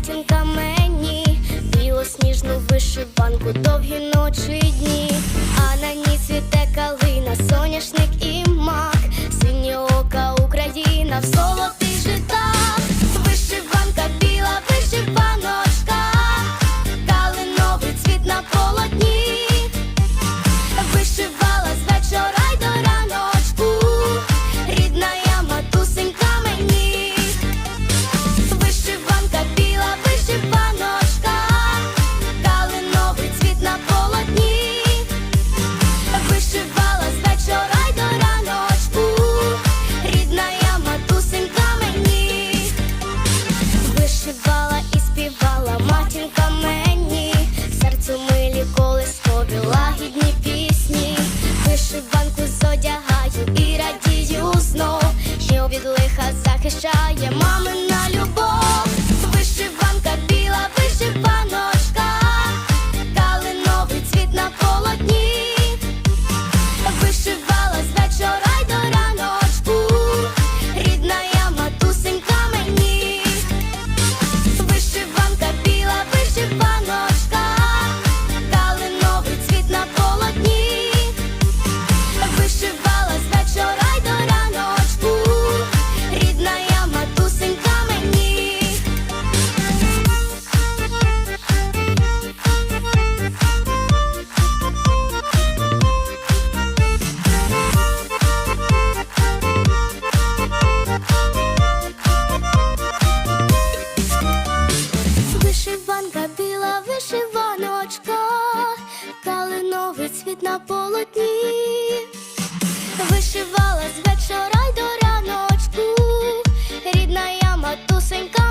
матінка мені, білосніжну вишиванку, довгі ночі й дні, а на ній цвіте калина, соняшник і мак, синє ока Україна в золотий колискові лагідні пісні, вишиванку зодягаю і радію знов, що від лиха захищає мамина вишиваночка, калиновий цвіт на полотні, вишивала з вечора й до раночку, рідна я матусенька.